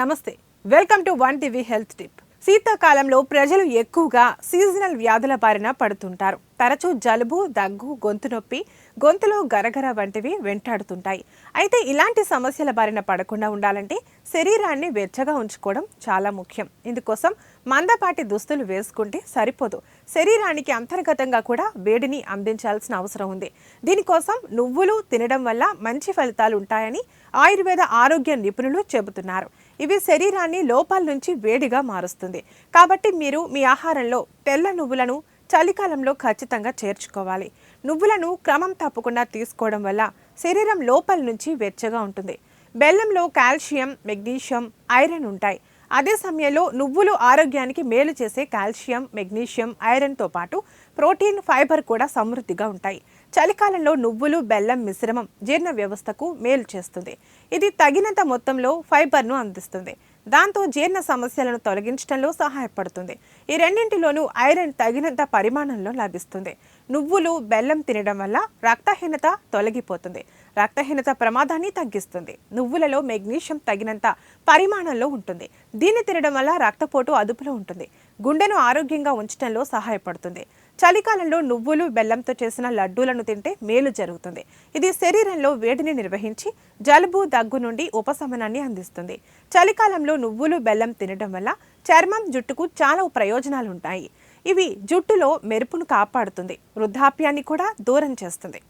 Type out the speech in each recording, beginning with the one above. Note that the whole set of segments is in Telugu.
నమస్తే. Welcome to one TV health tip. శీతాకాలంలో ప్రజలు ఎక్కువగా సీజనల్ వ్యాధుల బారిన పడుతుంటారు. తరచూ జలుబు దగ్గు గొంతు నొప్పి గొంతులో గరగర వంటివి వెంటాడుతుంటాయి. అయితే ఇలాంటి సమస్యల బారిన పడకుండా ఉండాలంటే శరీరాన్ని వెచ్చగా ఉంచుకోవడం చాలా ముఖ్యం. ఇందుకోసం మందపాటి దుస్తులు వేసుకుంటే సరిపోదు. శరీరానికి అంతర్గతంగా కూడా వేడిని అందించాల్సిన అవసరం ఉంది. దీనికోసం నువ్వులు తినడం వల్ల మంచి ఫలితాలు ఉంటాయని ఆయుర్వేద ఆరోగ్య నిపుణులు చెబుతున్నారు. ఇవి శరీరాన్ని లోపాల నుంచి వేడిగా మారుస్తుంది. కాబట్టి మీరు మీ ఆహారంలో తెల్ల నువ్వులను చలికాలంలో ఖచ్చితంగా చేర్చుకోవాలి. నువ్వులను క్రమం తప్పకుండా తీసుకోవడం వల్ల శరీరం లోపల నుంచి వెచ్చగా ఉంటుంది. బెల్లంలో కాల్షియం మెగ్నీషియం ఐరన్ ఉంటాయి. అదే సమయంలో నువ్వులు ఆరోగ్యానికి మేలు చేసే కాల్షియం మెగ్నీషియం ఐరన్తో పాటు ప్రోటీన్ ఫైబర్ కూడా సమృద్ధిగా ఉంటాయి. చలికాలంలో నువ్వులు బెల్లం మిశ్రమం జీర్ణ వ్యవస్థకు మేలు చేస్తుంది. ఇది తగినంత మొత్తంలో ఫైబర్ను అందిస్తుంది. దాంతో జీర్ణ సమస్యలను తొలగించడంలో సహాయపడుతుంది. ఈ రెండింటిలోనూ ఐరన్ తగినంత పరిమాణంలో లభిస్తుంది. నువ్వులు బెల్లం తినడం వల్ల రక్తహీనత తొలగిపోతుంది. రక్తహీనత ప్రమాదాన్ని తగ్గిస్తుంది. నువ్వులలో మెగ్నీషియం తగినంత పరిమాణంలో ఉంటుంది. దీన్ని తినడం వల్ల రక్తపోటు అదుపులో ఉంటుంది. గుండెను ఆరోగ్యంగా ఉంచడంలో సహాయపడుతుంది. చలికాలంలో నువ్వులు బెల్లంతో చేసిన లడ్డూలను తింటే మేలు జరుగుతుంది. ఇది శరీరంలో వేడిని నిర్వహించి జలుబు దగ్గు నుండి ఉపశమనాన్ని అందిస్తుంది. చలికాలంలో నువ్వులు బెల్లం తినడం వల్ల చర్మం జుట్టుకు చాలా ప్రయోజనాలు ఉంటాయి ఇవి జుట్టులో మెరుపును కాపాడుతుంది వృద్ధాప్యాన్ని కూడా దూరం చేస్తుంది.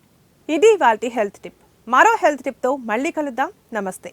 ఇది వాటి హెల్త్ టిప్. మరో హెల్త్ టిప్తో మళ్ళీ కలుద్దాం. నమస్తే.